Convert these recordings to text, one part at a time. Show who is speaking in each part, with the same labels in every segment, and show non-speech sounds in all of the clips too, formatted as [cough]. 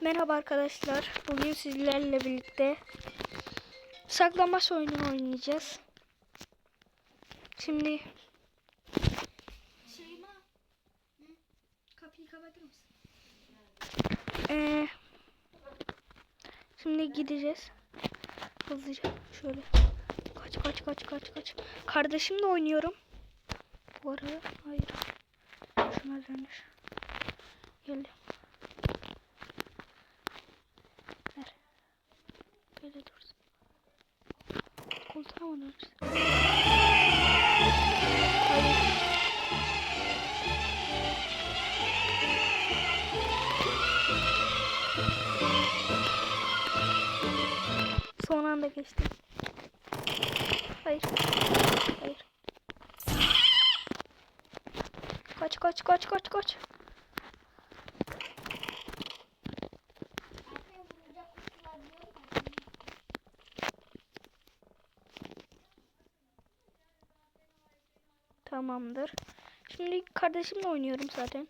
Speaker 1: Merhaba arkadaşlar. Bugün sizlerle birlikte saklambaç oyunu oynayacağız. Şimdi
Speaker 2: Şeyma. Kapıyı kapatır mısın?
Speaker 1: eee, şimdi gideceğiz. Hızlıca şöyle. Kaç kaç kaç kaç kaç. Kardeşimle oynuyorum. Bu arada hayır. Şuna dönüş. Geldi. Böyle dursun. Koltuğa mı dönüş? Hayır. Son anda geçtim. Hayır. Hayır. Kaç kaç kaç kaç kaç. Tamamdır. Şimdi kardeşimle oynuyorum zaten.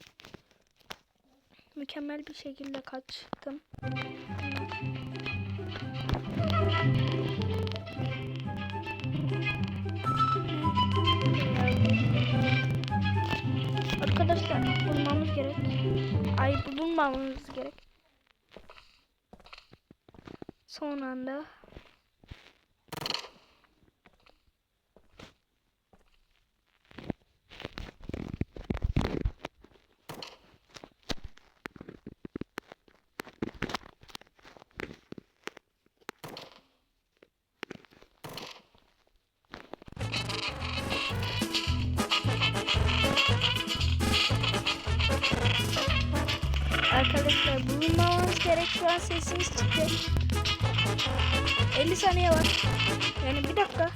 Speaker 1: Mükemmel bir şekilde kaçtım. Arkadaşlar bulmamız gerek. Ay bulunmamamız gerek. Son anda. Arkadaşlar bulunmamamız gerek. Şu an sesimiz çıktı. 50 saniye var. Yani bir dakika.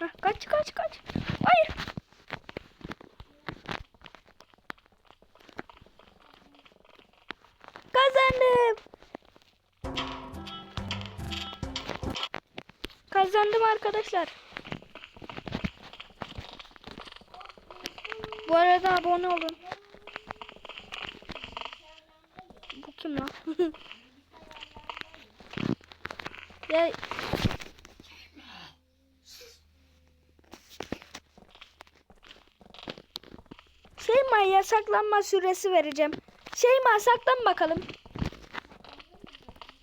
Speaker 1: Heh, kaç kaç kaç. Hayır. Kazandım. Kazandım arkadaşlar. Bu arada abone olun. Bu kim lan? [laughs] ya Şeyma yasaklanma süresi vereceğim. Şeyma saklan bakalım.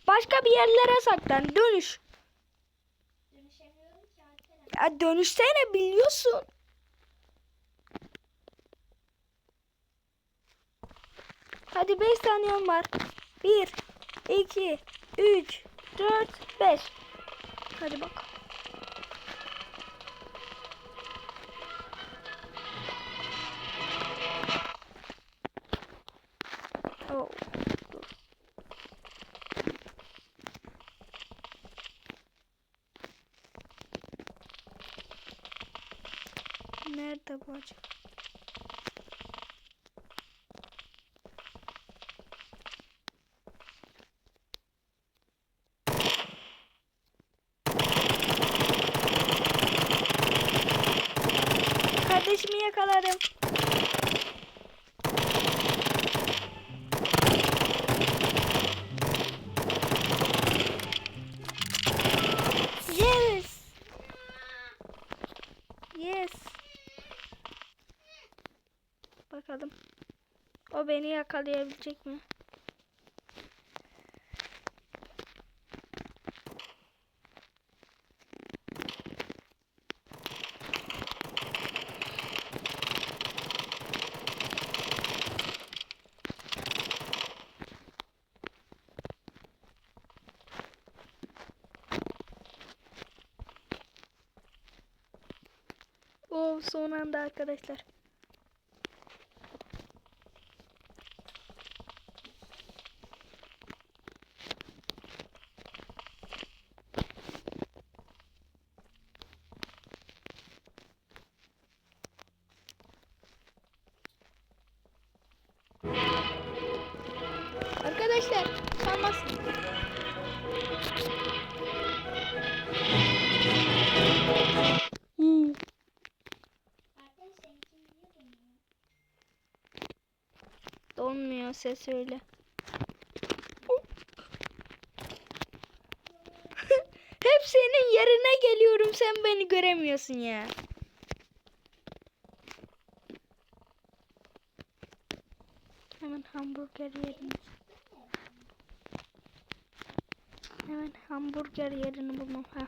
Speaker 1: Başka bir yerlere saklan. Dönüş. Ya dönüşsene biliyorsun. Hadi 5 saniyen var. 1, 2, 3, 4, 5. Hadi bak. Bu acaba? Beni yakalayabilecek mi? Oh son anda arkadaşlar. Ses öyle. [laughs] Hep senin yerine geliyorum sen beni göremiyorsun ya. Hemen hamburger yerini. Hemen hamburger yerini bulmam. Ha.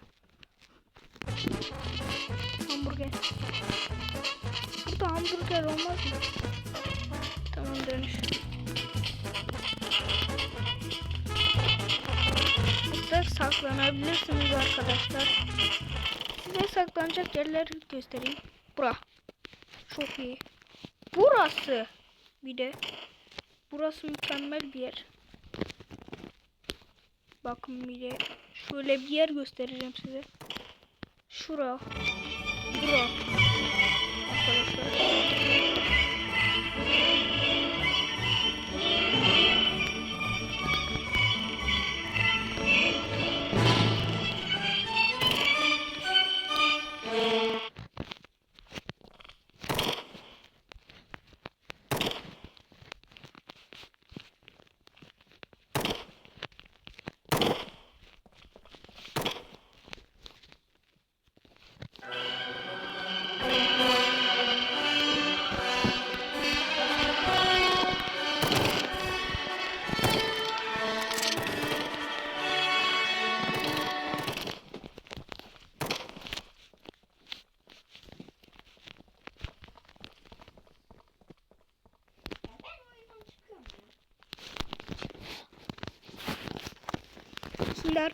Speaker 1: Hamburger. Burada hamburger olmaz mı? Tamam dönüş. Saklanabilirsiniz arkadaşlar. Size saklanacak yerleri göstereyim. Bura. Çok iyi. Burası. Bir de. Burası mükemmel bir yer. Bakın bir de şöyle bir yer göstereceğim size. Şura. Bura. Arkadaşlar.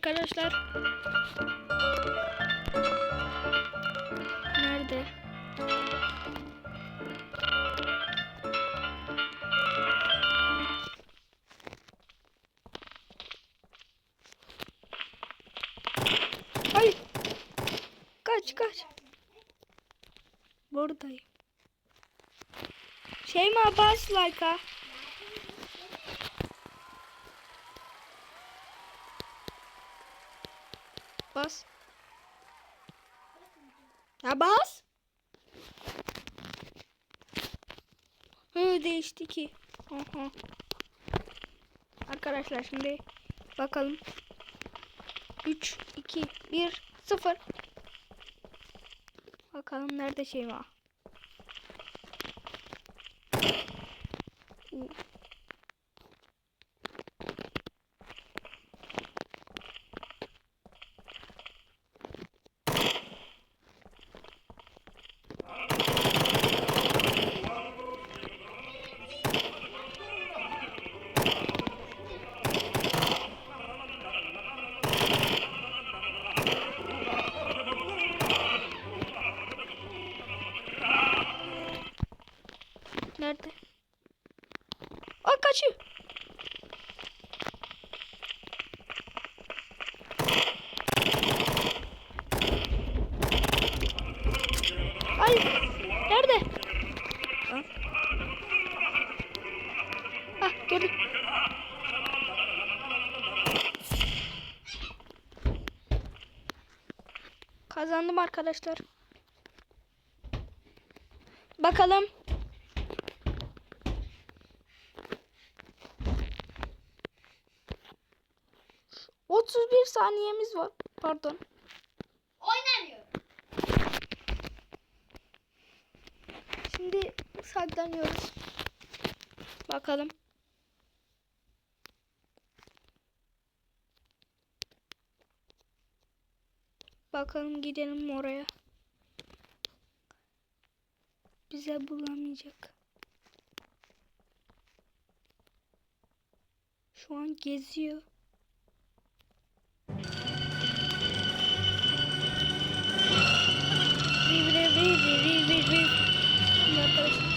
Speaker 1: Arkadaşlar nerede? Hayır. Kaç kaç. Buradayım. Şeyma bas like'a. Bas. Ya bas. Hı değişti ki. Arkadaşlar şimdi bakalım. 3 2 1 0 Bakalım nerede şey var. Oo. Nerede? Aa kaçıyor. Ay nerede? Ha? Ah gördüm. Kazandım arkadaşlar. Bakalım. Otuz bir saniyemiz var. Pardon.
Speaker 2: Oynamıyorum.
Speaker 1: Şimdi saklanıyoruz. Bakalım. Bakalım gidelim oraya. Bize bulamayacak. Şu an geziyor. Bir ri ri ri. Şimdi arkadaşlar. Arkadaşlar.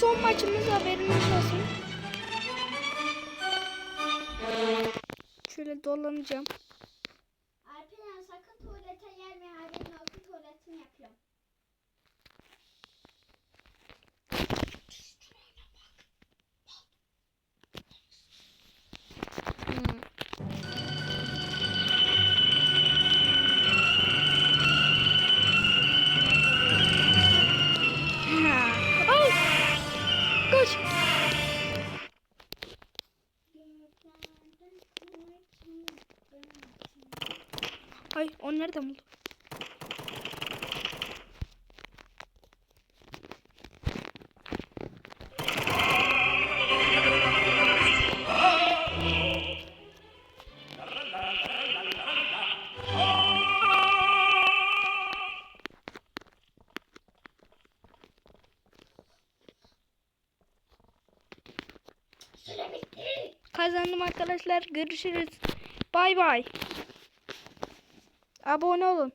Speaker 1: Son maçımız haberiniz olsun. Şöyle dolanacağım. Nereden buldu?
Speaker 2: Süre bitti.
Speaker 1: Kazandım arkadaşlar. Görüşürüz. Bay bay. Abone olun.